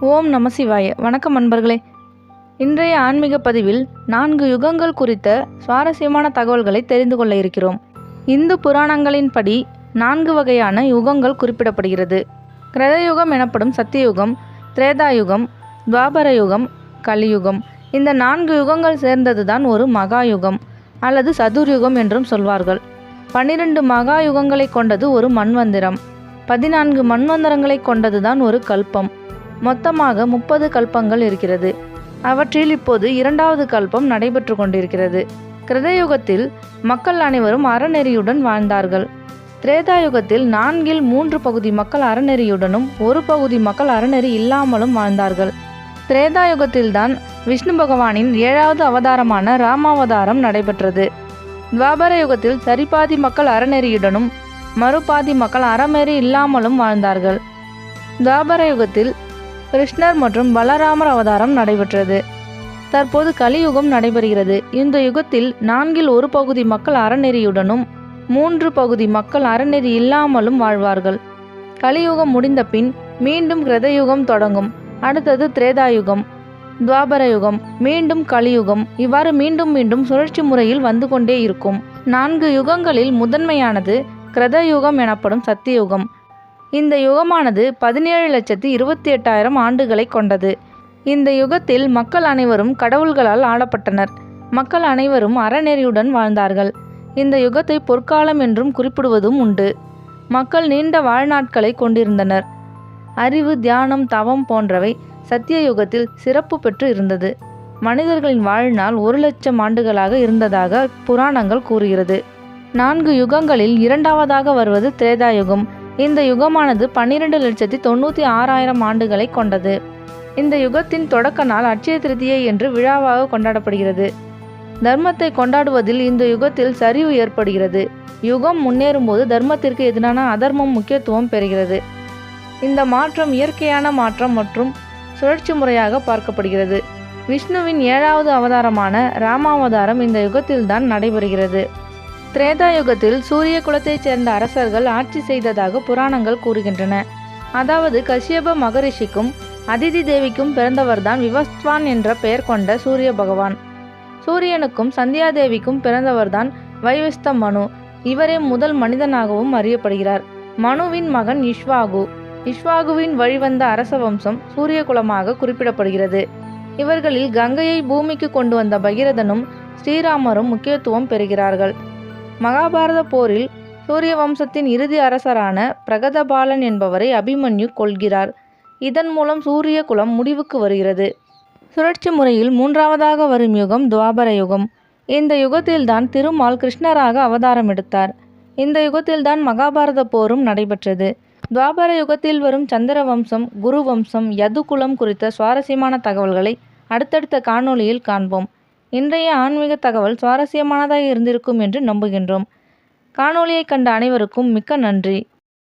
ஓம் நம சிவாய. வணக்கம் நண்பர்களே இன்றைய ஆன்மீக பதிவில் நான்கு யுகங்கள் குறித்த சுவாரஸ்யமான தகவல்களை தெரிந்து கொள்ள இருக்கிறோம். இந்து புராணங்களின்படி நான்கு வகையான யுகங்கள் குறிப்பிடப்படுகிறது. கிரதயுகம் எனப்படும் சத்தியுகம் திரேதாயுகம் துவாபர யுகம் கலியுகம். இந்த நான்கு யுகங்கள் சேர்ந்ததுதான் ஒரு மகா யுகம் அல்லது சதுர்யுகம் என்றும் சொல்வார்கள். பன்னிரண்டு மகாயுகங்களை கொண்டது ஒரு மண்வந்திரம். பதினான்கு மண்வந்திரங்களை கொண்டதுதான் ஒரு கல்பம். மொத்தமாக முப்பது கல்பங்கள் இருக்கிறது. அவற்றில் இப்போது இரண்டாவது கல்பம் நடைபெற்று கொண்டிருக்கிறது. கிருதயுகத்தில் மக்கள் அனைவரும் அறநெறியுடன் வாழ்ந்தார்கள். திரேதாயுகத்தில் நான்கில் மூன்று பகுதி மக்கள் அறநெறியுடனும் ஒரு பகுதி மக்கள் அறநெறி இல்லாமலும் வாழ்ந்தார்கள். திரேதாயுகத்தில்தான் விஷ்ணு பகவானின் ஏழாவது அவதாரமான ராமாவதாரம் நடைபெற்றது. துவாபர யுகத்தில் சரிபாதி மக்கள் அறநெறியுடனும் மறுபாதி மக்கள் அறநெறி இல்லாமலும் வாழ்ந்தார்கள். துவாபர யுகத்தில் கிருஷ்ணர் மற்றும் பலராமர் அவதாரம் நடைபெற்றது. தற்போது கலியுகம் நடைபெறுகிறது. இந்த யுகத்தில் நான்கில் ஒரு பகுதி மக்கள் அறநெறியுடனும் மூன்று பகுதி மக்கள் அறநெறி இல்லாமலும் வாழ்வார்கள். கலியுகம் முடிந்த பின் மீண்டும் கிரதயுகம் தொடங்கும். அடுத்தது திரேதாயுகம் துவாபர யுகம் மீண்டும் கலியுகம். இவ்வாறு மீண்டும் மீண்டும் சுழற்சி முறையில் வந்து கொண்டே இருக்கும். நான்கு யுகங்களில் முதன்மையானது கிரதயுகம் எனப்படும் சத்தியுகம். இந்த யுகமானது பதினேழு லட்சத்து இருபத்தி எட்டாயிரம் ஆண்டுகளை கொண்டது. இந்த யுகத்தில் மக்கள் அனைவரும் கடவுள்களால் ஆளப்பட்டனர். மக்கள் அனைவரும் அறநெறியுடன் வாழ்ந்தார்கள். இந்த யுகத்தை பொற்காலம் என்றும் குறிப்பிடுவதும் உண்டு. மக்கள் நீண்ட வாழ்நாட்களை கொண்டிருந்தனர். அறிவு தியானம் தவம் போன்றவை சத்திய யுகத்தில் சிறப்பு பெற்று இருந்தது. மனிதர்களின் வாழ்நாள் ஒரு லட்சம் ஆண்டுகளாக இருந்ததாக புராணங்கள் கூறுகிறது. நான்கு யுகங்களில் இரண்டாவதாக வருவது திரேதாயுகம் இந்த யுகமானது பன்னிரண்டு லட்சத்தி தொண்ணூற்றி ஆறாயிரம் ஆண்டுகளை கொண்டது. இந்த யுகத்தின் தொடக்க நாள் அட்சய திருதியை என்று விழாவாக கொண்டாடப்படுகிறது. தர்மத்தை கொண்டாடுவதில் இந்த யுகத்தில் சரிவு ஏற்படுகிறது. யுகம் முன்னேறும்போது தர்மத்திற்கு எதிரான அதர்மம் முக்கியத்துவம் பெறுகிறது. இந்த மாற்றம் இயற்கையான மாற்றம் மற்றும் சுழற்சி முறையாக பார்க்கப்படுகிறது. விஷ்ணுவின் ஏழாவது அவதாரமான ராமாவதாரம் இந்த யுகத்தில்தான் நடைபெறுகிறது. திரேதா யுகத்தில் சூரிய குலத்தைச் சேர்ந்த அரசர்கள் ஆட்சி செய்ததாக புராணங்கள் கூறுகின்றன. அதாவது கஷ்யப மகரிஷிக்கும் அதிதி தேவிக்கும் பிறந்தவர்தான் விவஸ்வான் என்ற பெயர் கொண்ட சூரிய பகவான். சூரியனுக்கும் சந்தியாதேவிக்கும் பிறந்தவர்தான் வைவஸ்த மனு. இவரே முதல் மனிதனாகவும் அறியப்படுகிறார். மனுவின் மகன் இஷ்வாகு. இஷ்வாகுவின் வழிவந்த அரச வம்சம் சூரிய குலமாக குறிப்பிடப்படுகிறது. இவர்களில் கங்கையை பூமிக்கு கொண்டு வந்த பகிரதனும் ஸ்ரீராமரும் முக்கியத்துவம் பெறுகிறார்கள். மகாபாரத போரில் சூரிய வம்சத்தின் இறுதி அரசரான பிரகதபாலன் என்பவரை அபிமன்யு கொள்கிறார் இதன் மூலம் சூரிய குலம் முடிவுக்கு வருகிறது. சுழற்சி முறையில் மூன்றாவதாக வரும் யுகம் துவாபர யுகம். இந்த யுகத்தில்தான் திருமால் கிருஷ்ணராக அவதாரம் எடுத்தார். இந்த யுகத்தில்தான் மகாபாரத போரும் நடைபெற்றது. துவாபர யுகத்தில் வரும் சந்திர வம்சம் குரு வம்சம் யதுகுலம் குறித்த சுவாரஸ்யமான தகவல்களை அடுத்தடுத்த காணொளியில் காண்போம். இன்றைய ஆன்மீக தகவல் சுவாரஸ்யமானதாக இருந்திருக்கும் என்று நம்புகின்றோம். காணொளியைக் கண்ட அனைவருக்கும் மிக்க நன்றி.